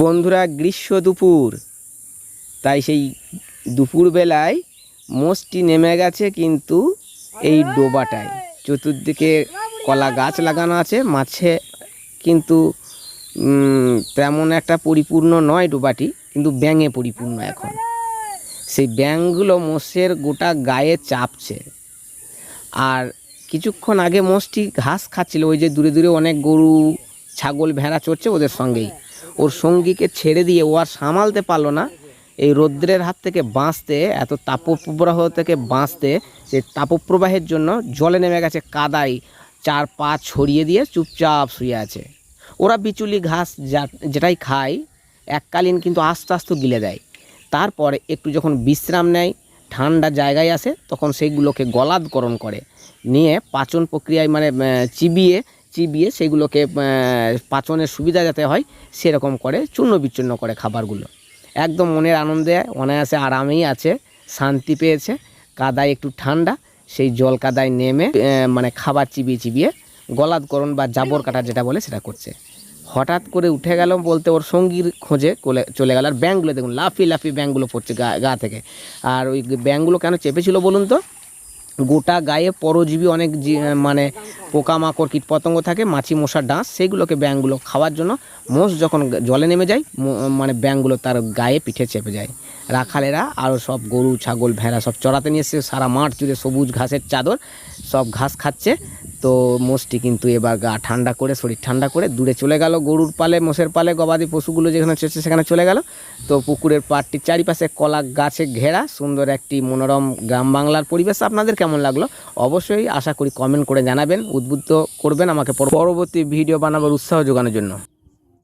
বন্ধুরা, গ্রীষ্ম দুপুর। তাই সেই দুপুরবেলায় মোষটি নেমে গেছে কিন্তু এই ডোবাটায়। চতুর্দিকে কলা গাছ লাগানো আছে, মাছে কিন্তু তেমন একটা পরিপূর্ণ নয় ডোবাটি, কিন্তু ব্যাঙে পরিপূর্ণ এখন। সেই ব্যাঙগুলো মোষের গোটা গায়ে চাপছে। আর কিছুক্ষণ আগে মোষটি ঘাস খাচ্ছিল, ওই যে দূরে দূরে অনেক গরু, ছাগল, ভেড়া চড়ছে ওদের সঙ্গেই। ওর সঙ্গীকে ছেড়ে দিয়ে ও আর সামালতে পারল না। এই রৌদ্রের হাত থেকে বাঁচতে, এত তাপপ্রবাহ থেকে বাঁচতে সেই তাপপ্রবাহের জন্য জলে নেমে গেছে কাদাই চার পা ছড়িয়ে দিয়ে চুপচাপ শুয়ে আছে। ওরা বিচুলি ঘাস যেটাই খায়, এককালীন কিন্তু আস্তে আস্তে গিলে দেয়। তারপরে একটু যখন বিশ্রাম নেয়, ঠান্ডা জায়গায় আসে, তখন সেইগুলোকে গলাদকরণ করে। নিয়ে পাচন প্রক্রিয়ায় মানে চিবিয়ে চিবিয়ে সেগুলোকে পাচনের সুবিধা যাতে হয়, সেরকম করে চূর্ণ বিচ্ছিন্ন করে খাবারগুলো। একদম মনের আনন্দে, অনায়াসে আরামেই আছে, শান্তি পেয়েছে, কাদায় একটু ঠান্ডা, সেই জল কাদায় নেমে মানে খাবার চিবিয়ে চিবিয়ে গলাদকরণ বা জাবর কাটা যেটা বলে সেটা করছে। হঠাৎ করে উঠে গেল বলতে ওর সঙ্গীর খোঁজে চলে গেল। আর ব্যাঙগুলো দেখুন, লাফি লাফি ব্যাঙগুলো পড়ছে গা গা থেকে। আর ওই ব্যাঙগুলো কেন চেপেছিল বলুন তো? গোটা গায়ে পরজীবী অনেক মানে পোকামাকড়, কীটপতঙ্গ থাকে, মাছি মশার ডাঁস সেইগুলোকে ব্যাঙগুলো খাওয়ার জন্য মোষ যখন জলে নেমে যায় মানে ব্যাঙগুলো তার গায়ে পিঠে চেপে যায়। রাখালেরা আরও সব গরু, ছাগল, ভেড়া সব চড়াতে নিয়ে এসে সারা মাঠ জুড়ে সবুজ ঘাসের চাদর, সব ঘাস খাচ্ছে। তো মোষটি কিন্তু এবার গা ঠান্ডা করে, শরীর ঠান্ডা করে দূরে চলে গেল গরুর পালে, মোষের পালে, গবাদি পশুগুলো যেখানে চলছে সেখানে চলে গেল। তো পুকুরের পাড়টির চারিপাশে কলা গাছে ঘেরা, সুন্দর একটি মনোরম গ্রাম বাংলার পরিবেশ। আপনাদের কেমন লাগল? অবশ্যই আশা করি কমেন্ট করে জানাবেন, উদ্বুদ্ধ করবেন আমাকে পর- পরবর্তী ভিডিও বানাবার উৎসাহ যোগানোর জন্য।